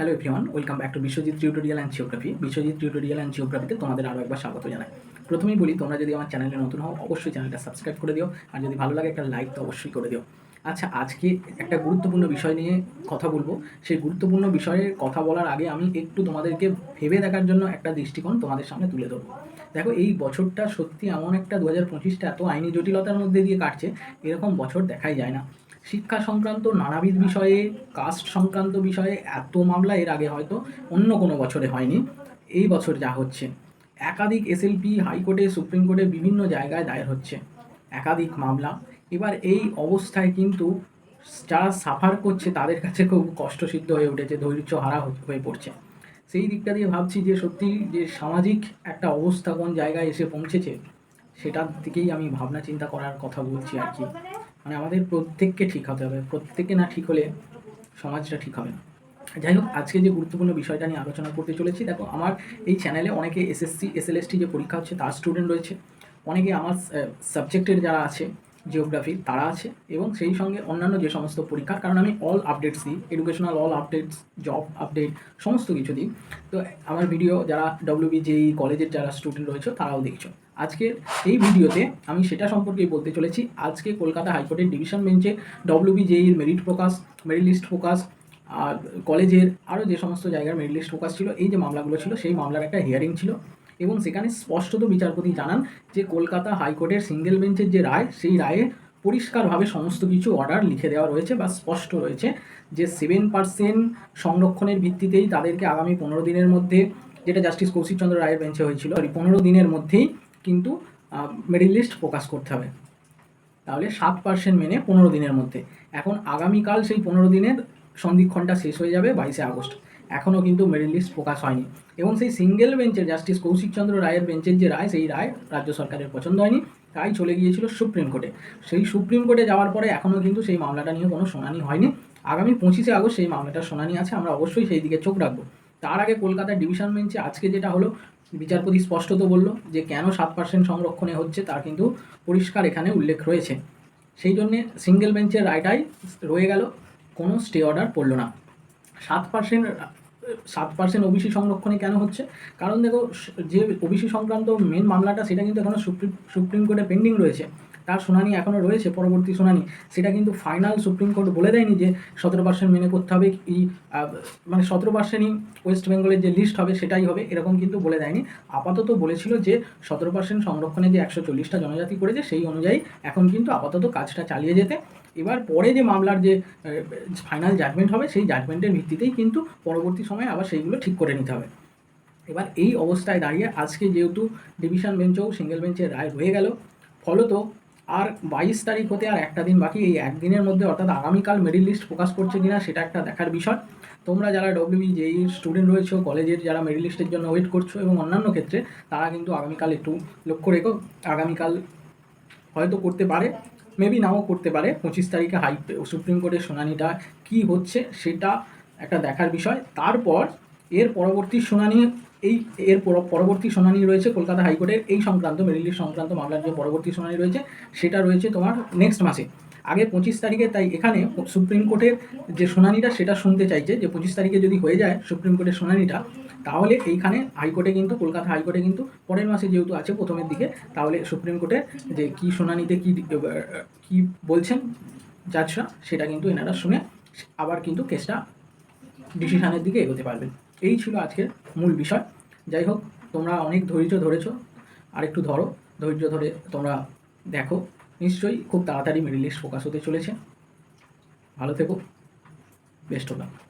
Hello everyone welcome back to Biswajit tutorial and geography Biswajit tutorial and জিওগ্রাফিতে তোমাদের আরও একবার স্বাগত জানাই। প্রথমেই বলি, তোমরা যদি আমার চ্যানেলে নতুন হও, অবশ্যই চ্যানেলটা সাবস্ক্রাইব করে দিও। আর যদি ভালো লাগে একটা লাইক তো অবশ্যই করে দিও। আচ্ছা আজকে একটা গুরুত্বপূর্ণ বিষয় নিয়ে কথা বলব। সেই গুরুত্বপূর্ণ বিষয়ে কথা বলার আগে আমি একটু তোমাদেরকে ভেবে দেখার জন্য একটা দৃষ্টিকোণ তোমাদের সামনে তুলে ধরবো। দেখো, এই বছরটা সত্যি এমন একটা দু হাজার পঁচিশটা এত আইনি জটিলতার মধ্যে দিয়ে কাটছে, এরকম বছর দেখাই যায় না। শিক্ষা সংক্রান্ত নানাবিধ বিষয়ে কাস্ট সংক্রান্ত বিষয়ে এত মামলা এর আগে হয়তো অন্য কোনো বছরে হয়নি। এই বছর যা হচ্ছে, একাধিক এসএলপি হাইকোর্টে সুপ্রিম কোর্টে বিভিন্ন জায়গায় দায়ের হচ্ছে। একাধিক মামলা এবার এই অবস্থায় কিন্তু যারা সাফার করছে, তাদের কাছে খুব কষ্টসিদ্ধ হয়ে উঠেছে, ধৈর্য হারা হয়ে পড়ছে। সেই দিকটা দিয়ে ভাবছি যে সত্যি যে সামাজিক একটা অবস্থা কোন জায়গায় এসে পৌঁছেছে, সেটার দিকেই আমি ভাবনা চিন্তা করার কথা বলছি আর কি। মানে আমাদের প্রত্যেককে ঠিক হতে হবে প্রত্যেকে না ঠিক হলে সমাজটা ঠিক হবে না। যাই হোক, আজকে যে গুরুত্বপূর্ণ বিষয়টা নিয়ে আলোচনা করতে চলেছি, দেখো আমার এই চ্যানেলে অনেকে এসএসসি এসএলএসটি যে পরীক্ষা হচ্ছে, তার স্টুডেন্ট রয়েছে। অনেকে আমার সাবজেক্টের যারা আছে জিওগ্রাফি তারা আছে এবং সেই সঙ্গে অন্যান্য যে সমস্ত পরীক্ষা কারণ আমি অল আপডেটস দিই educational all updates job update সমস্ত কিছু দিই। তো আমার ভিডিও যারা ডব্লিউবি জেই কলেজের যারা স্টুডেন্ট রয়েছে, তারাও দেখছ। আজকে এই ভিডিওতে আমি সেটা সম্পর্কেই বলতে চলেছি, আজকে কলকাতা হাইকোর্টের ডিভিশন বেঞ্চে WB জেইর merit focus merit list focus আর কলেজের আরও যে সমস্ত জায়গার মেরিট লিস্ট ফোকাস ছিল, এই যে মামলাগুলো ছিল, সেই মামলার একটা হিয়ারিং ছিল। এবং সেখানে স্পষ্টত বিচারপতি জানান যে কলকাতা হাইকোর্টের সিঙ্গেল বেঞ্চের যে রায়, সেই রায়ে পরিষ্কারভাবে সমস্ত কিছু অর্ডার লিখে দেওয়া রয়েছে বা স্পষ্ট রয়েছে যে সেভেন পার্সেন্ট সংরক্ষণের ভিত্তিতেই তাদেরকে আগামী পনেরো দিনের মধ্যে, যেটা জাস্টিস কৌশিক চন্দ্র রায়ের বেঞ্চে হয়েছিল পনেরো দিনের মধ্যেই কিন্তু মেরিট লিস্ট প্রকাশ করতে হবে। তাহলে সাত পার্সেন্ট মেনে পনেরো দিনের মধ্যে। এখন আগামীকাল সেই পনেরো দিনের সন্ধিক্ষণটা শেষ হয়ে যাবে বাইশে আগস্ট। এখনও কিন্তু মেরিট লিস্ট প্রকাশ হয়নি। এবং সেই সিঙ্গেল বেঞ্চের জাস্টিস কৌশিক চন্দ্র রায়ের বেঞ্চের যে রায়, সেই রায় রাজ্য সরকারের পছন্দ হয়নি। তাই চলে গিয়েছিল সুপ্রিম কোর্টে। সেই সুপ্রিম কোর্টে যাওয়ার পরে এখনও কিন্তু সেই মামলাটা নিয়ে কোনো শুনানি হয়নি। আগামী পঁচিশে আগস্ট সেই মামলাটার শুনানি আছে, আমরা অবশ্যই সেই দিকে চোখ রাখব। তার আগে কলকাতার ডিভিশন বেঞ্চে আজকে যেটা হলো, বিচারপতি স্পষ্টত বলল যে কেন সাত পার্সেন্ট সংরক্ষণে হচ্ছে, তার কিন্তু পরিষ্কার এখানে উল্লেখ রয়েছে। সেই জন্যে সিঙ্গেল বেঞ্চের রায়টাই রয়ে গেল, কোনো স্টে অর্ডার পড়ল না। সাত পার্সেন্ট সাত পার্সেন্ট ওবিসি সংরক্ষণে কেন হচ্ছে? কারণ দেখো, যে ওবিসি সংক্রান্ত মেন মামলাটা, সেটা কিন্তু এখনও সুপ্রিম সুপ্রিম কোর্টে পেন্ডিং রয়েছে। তার শুনানি এখনও রয়েছে, পরবর্তী শুনানি। সেটা কিন্তু ফাইনাল সুপ্রিম কোর্ট বলে দেয়নি যে সতেরো পার্সেন্ট মেনে করতে হবে কি মানে সতেরো পার্সেন্টই ওয়েস্ট বেঙ্গলের যে লিস্ট হবে সেটাই হবে, এরকম কিন্তু বলে দেয়নি। আপাতত বলেছিল যে সতেরো পার্সেন্ট সংরক্ষণে যে একশো চল্লিশটা জনজাতি করেছে সেই অনুযায়ী এখন কিন্তু আপাতত কাজটা চালিয়ে যেতে। এবার পরে যে মামলার যে ফাইনাল জাজমেন্ট হবে সেই জাজমেন্টের ভিত্তিতেই কিন্তু পরবর্তী সময়ে আবার সেইগুলো ঠিক করে নিতে হবে। এবার এই অবস্থায় দাঁড়িয়ে আজকে যেহেতু ডিভিশন বেঞ্চও সিঙ্গেল বেঞ্চের রায় হয়ে গেল, ফলত আর বাইশ তারিখ হতে আর একটা দিন বাকি, এই একদিনের মধ্যে অর্থাৎ আগামীকাল মেরিট লিস্ট প্রকাশ করছে কিনা সেটা একটা দেখার বিষয়। তোমরা যারা ডব্লিউবি জেই স্টুডেন্ট রয়েছো কলেজের যারা মেরিট লিস্টের জন্য ওয়েট করছ এবং অন্যান্য ক্ষেত্রে, তারা কিন্তু আগামীকাল একটু লক্ষ্য রেখো। আগামীকাল হয়তো করতে পারে মেবি নাও করতে পারে। পঁচিশ তারিখে হাই সুপ্রিম কোর্টের শুনানিটা কি হচ্ছে সেটা একটা দেখার বিষয়। তারপর এর পরবর্তী শুনানি এই, এর পরবর্তী শুনানি রয়েছে কলকাতা হাইকোর্টের এই সংক্রান্ত মেরিট সংক্রান্ত মামলার যে পরবর্তী শুনানি রয়েছে, সেটা রয়েছে তোমার নেক্সট মাসে। আগে পঁচিশ তারিখে, তাই এখানে সুপ্রিম কোর্টের যে শুনানিটা, সেটা শুনতে চাইছে যে পঁচিশ তারিখে যদি হয়ে যায় সুপ্রিম কোর্টের শুনানিটা, তাহলে এইখানে হাইকোর্টে কিন্তু, কলকাতা হাইকোর্টে কিন্তু পরের মাসে যেহেতু আছে প্রথমের দিকে, তাহলে সুপ্রিম কোর্টে যে কী শুনানিতে কী কী বলছেন জাজরা সেটা কিন্তু এনারা শুনে আবার কিন্তু কেসটা ডিসিশনের দিকে এগোতে পারবেন। এই ছিল আজকের মূল বিষয়। যাই হোক, তোমরা অনেক ধৈর্য ধরেছ। আর একটু ধরো, ধৈর্য ধরে তোমরা দেখো। নিশ্চয়ই খুব তাড়াতাড়ি মিডিল ইস্ট ফোকাস হতে চলেছে। ভালো থেকো। Best of